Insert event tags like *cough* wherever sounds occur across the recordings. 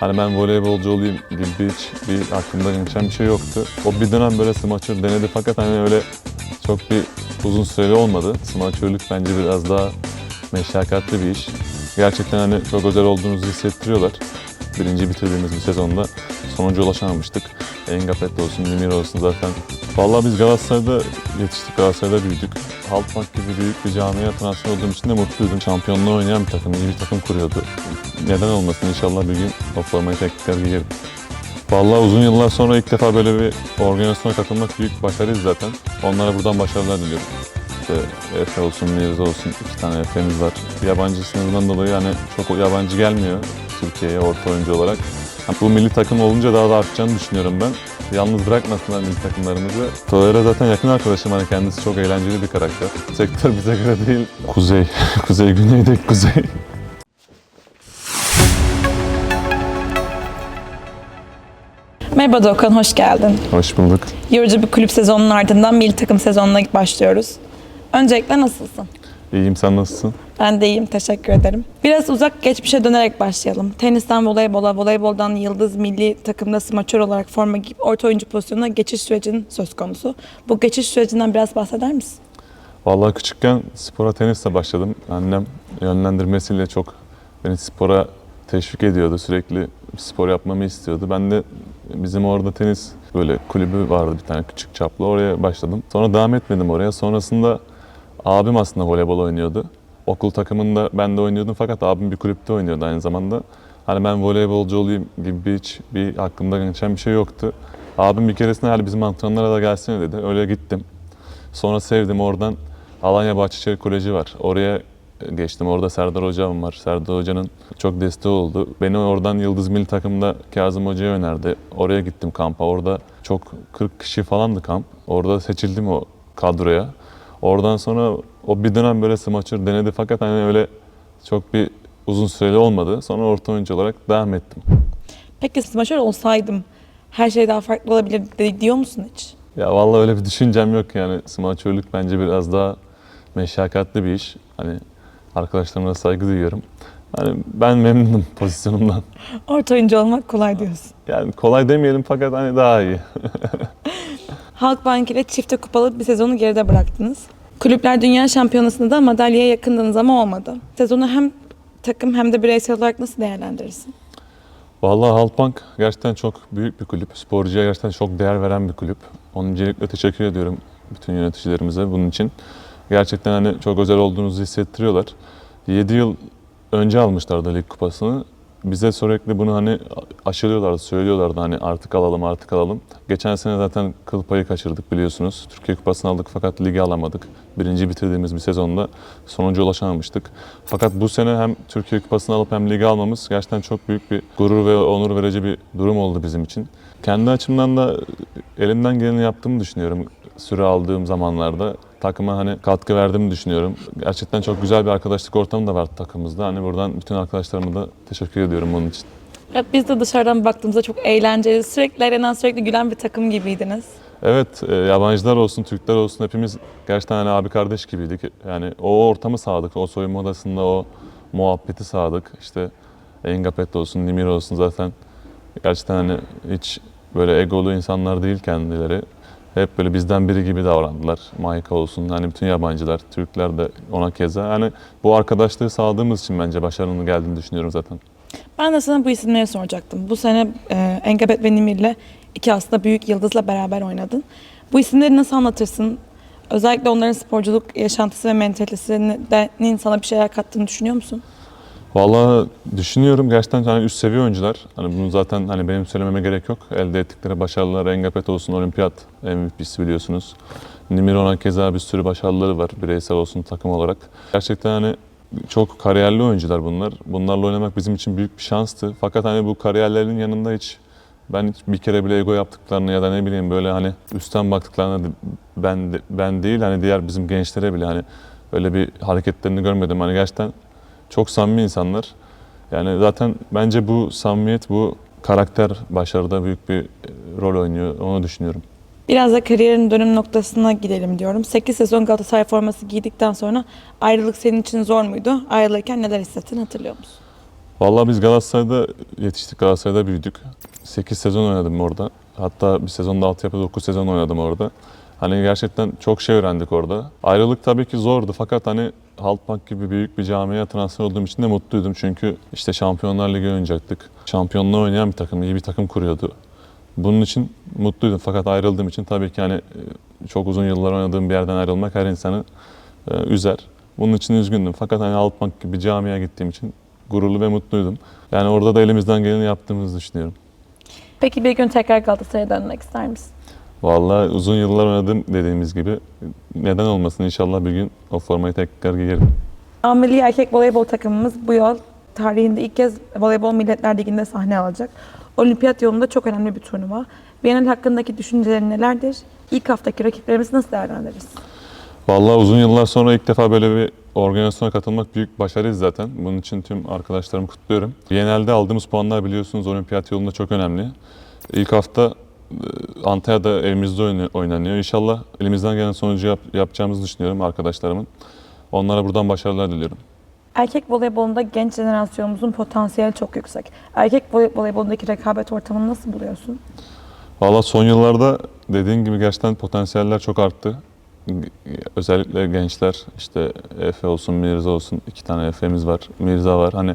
Hani ben voleybolcu olayım gibi hiç bir aklımda geçen bir şey yoktu. O bir dönem böyle smaçör denedi fakat hani öyle çok bir uzun süreli olmadı. Smaçörlük bence biraz daha meşakkatli bir iş. Gerçekten hani çok özel olduğunuzu hissettiriyorlar. Birinci bitirdiğimiz bir sezonda sonuca ulaşamamıştık. Engapet olsun, Nimir olsun zaten. Vallahi biz Galatasaray'da yetiştik, Galatasaray'da büyüdük. Halkbank gibi büyük bir camiye transfer olduğum için de mutluydum. Şampiyonluğu oynayan bir takım, iyi bir takım kuruyordu. Neden olmasın inşallah bir gün o formayı tekrar giyerim. Vallahi uzun yıllar sonra ilk defa böyle bir organizasyona katılmak büyük başarıydı zaten. Onlara buradan başarılar diliyorum. İşte Efe olsun, Mirza olsun iki tane Efe'miz var. Yabancı sınırından dolayı hani çok yabancı gelmiyor Türkiye'ye orta oyuncu olarak. Bu milli takım olunca daha da artacağını düşünüyorum ben. Yalnız bırakmasınlar milli takımlarımızı. Tolera zaten yakın arkadaşım hani kendisi çok eğlenceli bir karakter. Sektör bize göre değil. Kuzey, *laughs* kuzey güneydeki kuzey. Merhaba Doğukan, hoş geldin. Hoş bulduk. Yorucu bir kulüp sezonunun ardından milli takım sezonuna başlıyoruz. Öncelikle nasılsın? İyiyim sen nasılsın? Ben de iyiyim, teşekkür ederim. Biraz uzak geçmişe dönerek başlayalım. Tenisten voleybola, voleyboldan yıldız milli takımda smaçör olarak forma giyip orta oyuncu pozisyonuna geçiş sürecinin söz konusu. Bu geçiş sürecinden biraz bahseder misin? Vallahi küçükken spora tenisle başladım. Annem yönlendirmesiyle çok beni spora teşvik ediyordu. Sürekli spor yapmamı istiyordu. Ben de bizim orada tenis böyle kulübü vardı bir tane küçük çaplı. Oraya başladım. Sonra devam etmedim oraya. Sonrasında abim aslında voleybol oynuyordu. Okul takımında ben de oynuyordum fakat abim bir kulüpte oynuyordu aynı zamanda. Hani ben voleybolcu olayım gibi hiç bir aklımda geçen bir şey yoktu. Abim bir keresinde hadi bizim antrenmanlara da gelsene dedi. Öyle gittim. Sonra sevdim oradan Alanya Bahçeşehir Koleji var. Oraya geçtim. Orada Serdar Hocam var. Serdar Hoca'nın çok desteği oldu. Beni oradan Yıldız Milli Takım'da Kazım Hoca'ya önerdi. Oraya gittim kampa. Orada çok 40 kişi falandı kamp. Orada seçildim o kadroya. Oradan sonra o bir dönem böyle smaçör denedi fakat hani öyle çok bir uzun süreli olmadı. Sonra orta oyuncu olarak devam ettim. Peki smaçör olsaydım her şey daha farklı olabilir de- diyor musun hiç? Ya vallahi öyle bir düşüncem yok yani. Smaçörlük bence biraz daha meşakkatli bir iş. Hani arkadaşlarıma saygı duyuyorum. Hani ben memnunum *laughs* pozisyonumdan. Orta oyuncu olmak kolay diyorsun. Yani kolay demeyelim fakat hani daha iyi. *laughs* Halkbank ile çifte kupalı bir sezonu geride bıraktınız. Kulüpler Dünya Şampiyonası'nda da madalyaya yakındınız ama olmadı. Sezonu hem takım hem de bireysel olarak nasıl değerlendirirsin? Vallahi Halkbank gerçekten çok büyük bir kulüp. Sporcuya gerçekten çok değer veren bir kulüp. Onun öncelikle teşekkür ediyorum bütün yöneticilerimize bunun için. Gerçekten hani çok özel olduğunuzu hissettiriyorlar. 7 yıl önce almışlardı lig kupasını. Bize sürekli bunu hani aşılıyorlardı, söylüyorlardı hani artık alalım, artık alalım. Geçen sene zaten kıl payı kaçırdık biliyorsunuz. Türkiye kupasını aldık fakat ligi alamadık. Birinci bitirdiğimiz bir sezonda sonuca ulaşamamıştık. Fakat bu sene hem Türkiye kupasını alıp hem ligi almamız gerçekten çok büyük bir gurur ve onur verici bir durum oldu bizim için. Kendi açımdan da elimden geleni yaptığımı düşünüyorum süre aldığım zamanlarda takıma hani katkı verdiğimi düşünüyorum. Gerçekten çok güzel bir arkadaşlık ortamı da var takımımızda. Hani buradan bütün arkadaşlarıma da teşekkür ediyorum bunun için. Evet, biz de dışarıdan baktığımızda çok eğlenceli, sürekli eğlenen, sürekli gülen bir takım gibiydiniz. Evet, e, yabancılar olsun, Türkler olsun hepimiz gerçekten hani abi kardeş gibiydik. Yani o ortamı sağladık, o soyunma odasında o muhabbeti sağladık. İşte Engapet olsun, Nimir olsun zaten gerçekten hani hiç böyle egolu insanlar değil kendileri. Hep böyle bizden biri gibi davrandılar. Maika olsun, hani bütün yabancılar, Türkler de ona keza. Hani bu arkadaşlığı sağladığımız için bence başarının geldiğini düşünüyorum zaten. Ben de sana bu isimleri soracaktım. Bu sene e, Engabet ve Nimir'le iki aslında büyük yıldızla beraber oynadın. Bu isimleri nasıl anlatırsın? Özellikle onların sporculuk yaşantısı ve mentalitesinin sana bir şeyler kattığını düşünüyor musun? Vallahi düşünüyorum gerçekten hani üst seviye oyuncular. Hani bunu zaten hani benim söylememe gerek yok. Elde ettikleri başarılar Engapet olsun olimpiyat MVP'si biliyorsunuz. Nimiron'a keza bir sürü başarıları var bireysel olsun takım olarak. Gerçekten hani çok kariyerli oyuncular bunlar. Bunlarla oynamak bizim için büyük bir şanstı. Fakat hani bu kariyerlerinin yanında hiç ben hiç bir kere bile ego yaptıklarını ya da ne bileyim böyle hani üstten baktıklarını ben ben değil hani diğer bizim gençlere bile hani öyle bir hareketlerini görmedim. Hani gerçekten çok samimi insanlar. Yani zaten bence bu samimiyet, bu karakter başarıda büyük bir e, rol oynuyor. Onu düşünüyorum. Biraz da kariyerin dönüm noktasına gidelim diyorum. 8 sezon Galatasaray forması giydikten sonra ayrılık senin için zor muydu? Ayrılırken neler hissettin hatırlıyor musun? Vallahi biz Galatasaray'da yetiştik, Galatasaray'da büyüdük. 8 sezon oynadım orada. Hatta bir sezonda altyapı 9 sezon oynadım orada. Hani gerçekten çok şey öğrendik orada. Ayrılık tabii ki zordu fakat hani Halkbank gibi büyük bir camiye transfer olduğum için de mutluydum. Çünkü işte Şampiyonlar Ligi oynayacaktık. Şampiyonluğu oynayan bir takım, iyi bir takım kuruyordu. Bunun için mutluydum fakat ayrıldığım için tabii ki hani çok uzun yıllar oynadığım bir yerden ayrılmak her insanı e, üzer. Bunun için üzgündüm. Fakat hani Halkbank gibi camiye gittiğim için gururlu ve mutluydum. Yani orada da elimizden geleni yaptığımızı düşünüyorum. Peki bir gün tekrar Galatasaray'a dönmek ister misin? Vallahi uzun yıllar oynadım dediğimiz gibi. Neden olmasın inşallah bir gün o formayı tekrar giyerim. A Milli Erkek Voleybol takımımız bu yıl tarihinde ilk kez Voleybol Milletler Ligi'nde sahne alacak. Olimpiyat yolunda çok önemli bir turnuva. Bienal hakkındaki düşüncelerin nelerdir? İlk haftaki rakiplerimizi nasıl değerlendiririz? Vallahi uzun yıllar sonra ilk defa böyle bir organizasyona katılmak büyük başarı zaten. Bunun için tüm arkadaşlarımı kutluyorum. Genelde aldığımız puanlar biliyorsunuz olimpiyat yolunda çok önemli. İlk hafta Antalya'da evimizde oyna- oynanıyor. İnşallah elimizden gelen sonucu yap- yapacağımızı düşünüyorum arkadaşlarımın. Onlara buradan başarılar diliyorum. Erkek voleybolunda genç jenerasyonumuzun potansiyeli çok yüksek. Erkek voley- voleybolundaki rekabet ortamını nasıl buluyorsun? Valla son yıllarda dediğin gibi gerçekten potansiyeller çok arttı. Özellikle gençler işte Efe olsun Mirza olsun iki tane Efe'miz var. Mirza var. Hani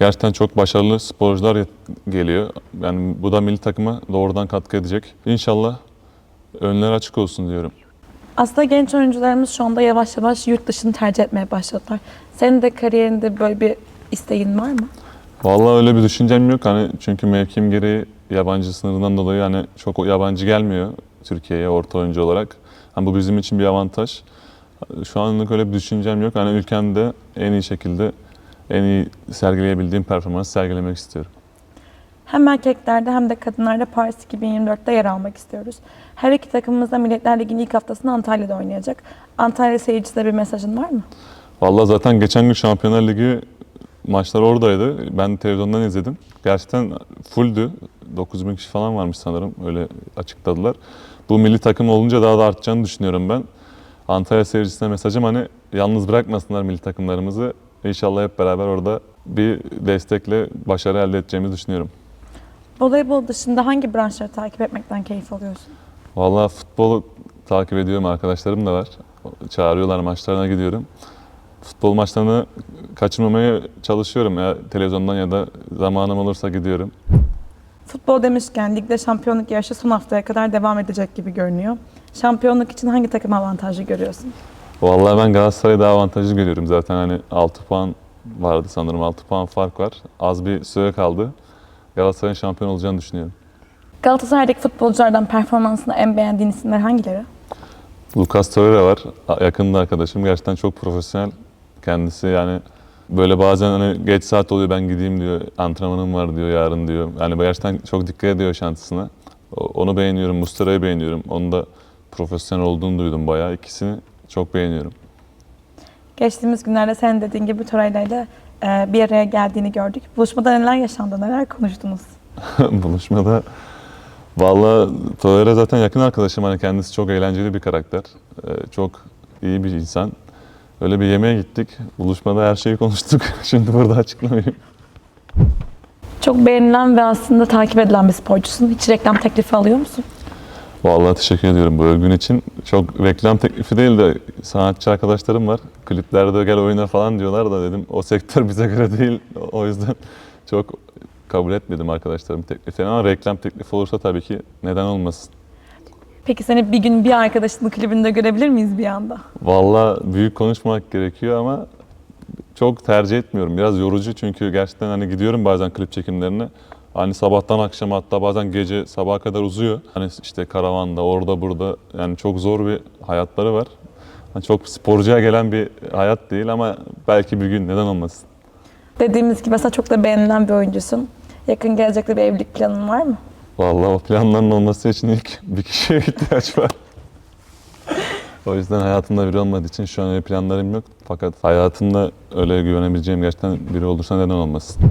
gerçekten çok başarılı sporcular geliyor. Yani bu da milli takıma doğrudan katkı edecek. İnşallah önler açık olsun diyorum. Aslında genç oyuncularımız şu anda yavaş yavaş yurt dışını tercih etmeye başladılar. Senin de kariyerinde böyle bir isteğin var mı? Vallahi öyle bir düşüncem yok. Hani çünkü mevkim gereği yabancı sınırından dolayı hani çok yabancı gelmiyor Türkiye'ye orta oyuncu olarak. Hani bu bizim için bir avantaj. Şu anlık öyle bir düşüncem yok. Hani ülkemde en iyi şekilde en iyi sergileyebildiğim performansı sergilemek istiyorum. Hem erkeklerde hem de kadınlarda Paris 2024'te yer almak istiyoruz. Her iki takımımız da Milletler Ligi'nin ilk haftasını Antalya'da oynayacak. Antalya seyircisine bir mesajın var mı? Vallahi zaten geçen gün Şampiyonlar Ligi maçlar oradaydı. Ben televizyondan izledim. Gerçekten fulldü. 9000 kişi falan varmış sanırım. Öyle açıkladılar. Bu milli takım olunca daha da artacağını düşünüyorum ben. Antalya seyircisine mesajım hani yalnız bırakmasınlar milli takımlarımızı. İnşallah hep beraber orada bir destekle başarı elde edeceğimizi düşünüyorum. Voleybol dışında hangi branşları takip etmekten keyif alıyorsun? Vallahi futbolu takip ediyorum. Arkadaşlarım da var. Çağırıyorlar maçlarına gidiyorum. Futbol maçlarını kaçırmamaya çalışıyorum ya televizyondan ya da zamanım olursa gidiyorum. Futbol demişken ligde şampiyonluk yarışı son haftaya kadar devam edecek gibi görünüyor. Şampiyonluk için hangi takım avantajı görüyorsun? Vallahi ben Galatasaray'ı daha avantajlı görüyorum. Zaten hani 6 puan vardı sanırım. 6 puan fark var. Az bir süre kaldı. Galatasaray'ın şampiyon olacağını düşünüyorum. Galatasaray'daki futbolculardan performansını en beğendiğin isimler hangileri? Lucas Torreira var. Yakında arkadaşım. Gerçekten çok profesyonel. Kendisi yani böyle bazen hani geç saat oluyor ben gideyim diyor. Antrenmanım var diyor yarın diyor. Yani gerçekten çok dikkat ediyor yaşantısına. O- Onu beğeniyorum. Mustara'yı beğeniyorum. Onun da profesyonel olduğunu duydum bayağı. İkisini çok beğeniyorum. Geçtiğimiz günlerde senin dediğin gibi Torreira ile e, bir araya geldiğini gördük. Buluşmada neler yaşandı, neler konuştunuz? *laughs* Buluşmada Vallahi Torreira zaten yakın arkadaşım. Hani kendisi çok eğlenceli bir karakter. Ee, çok iyi bir insan. Öyle bir yemeğe gittik. Buluşmada her şeyi konuştuk. *laughs* Şimdi burada açıklamayayım. Çok beğenilen ve aslında takip edilen bir sporcusun. Hiç reklam teklifi alıyor musun? Vallahi teşekkür ediyorum bu övgün için. Çok reklam teklifi değil de sanatçı arkadaşlarım var. Kliplerde gel oyna falan diyorlar da dedim o sektör bize göre değil. O yüzden çok kabul etmedim arkadaşlarım teklifini ama reklam teklifi olursa tabii ki neden olmasın. Peki seni bir gün bir arkadaşının klibinde görebilir miyiz bir anda? Vallahi büyük konuşmamak gerekiyor ama çok tercih etmiyorum. Biraz yorucu çünkü gerçekten hani gidiyorum bazen klip çekimlerine. Hani sabahtan akşama hatta bazen gece sabaha kadar uzuyor. Hani işte karavanda orada burada yani çok zor bir hayatları var. Hani çok sporcuya gelen bir hayat değil ama belki bir gün neden olmasın. Dediğimiz gibi mesela çok da beğenilen bir oyuncusun. Yakın gelecekte bir evlilik planın var mı? Vallahi o planların olması için ilk *laughs* bir kişiye ihtiyaç var. o yüzden hayatımda biri olmadığı için şu an öyle planlarım yok. Fakat hayatımda öyle güvenebileceğim gerçekten biri olursa neden olmasın.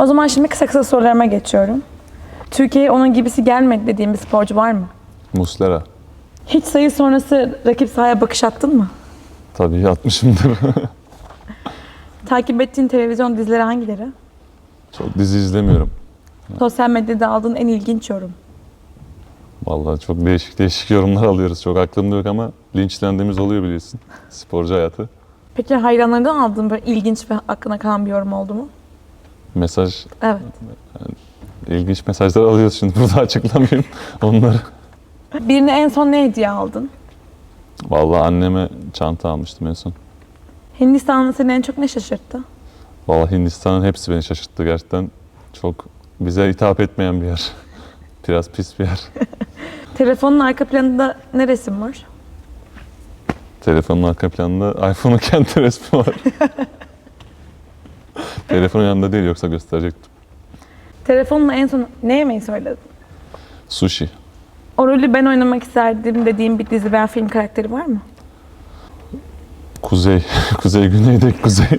O zaman şimdi kısa kısa sorularıma geçiyorum. Türkiye'ye onun gibisi gelmedi dediğim bir sporcu var mı? Muslera. Hiç sayı sonrası rakip sahaya bakış attın mı? Tabii atmışımdır. *laughs* Takip ettiğin televizyon dizileri hangileri? Çok dizi izlemiyorum. Sosyal medyada aldığın en ilginç yorum. Vallahi çok değişik değişik yorumlar alıyoruz. Çok aklımda yok ama linçlendiğimiz oluyor biliyorsun. Sporcu hayatı. Peki hayranlardan aldığın böyle ilginç ve aklına kalan bir yorum oldu mu? Mesaj, Evet. ilginç mesajlar alıyoruz şimdi burada açıklamayayım *laughs* onları. Birine en son ne hediye aldın? Vallahi anneme çanta almıştım en son. Hindistan'da seni en çok ne şaşırttı? Vallahi Hindistan'ın hepsi beni şaşırttı gerçekten. Çok bize hitap etmeyen bir yer. *laughs* Biraz pis bir yer. *laughs* Telefonun arka planında ne resim var? Telefonun arka planında iPhone'un kendi resmi var. Telefonun yanında değil yoksa gösterecektim. Telefonla en son ne yemeyi söyledin? Sushi. O rolü ben oynamak isterdim dediğim bir dizi veya film karakteri var mı? Kuzey. *laughs* Kuzey güneydeki kuzey.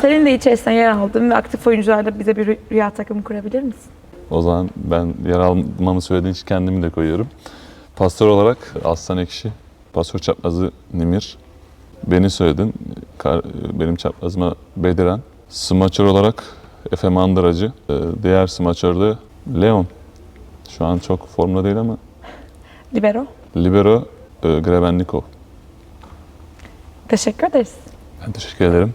Senin de içerisinde yer aldığın ve aktif oyuncularla bize bir rü- rüya takımı kurabilir misin? O zaman ben yer almamı söylediğin için kendimi de koyuyorum. Pastör olarak Aslan Ekşi, Pastör Çaprazı Nimir. Beni söyledin. Benim çaprazıma Bediren. Smaçör olarak Efe Mandıracı. Ee, Diğer smaçör de Leon. Şu an çok formda değil ama. Libero. Libero e, Grebennikov. Teşekkür ederiz. Ben teşekkür ederim.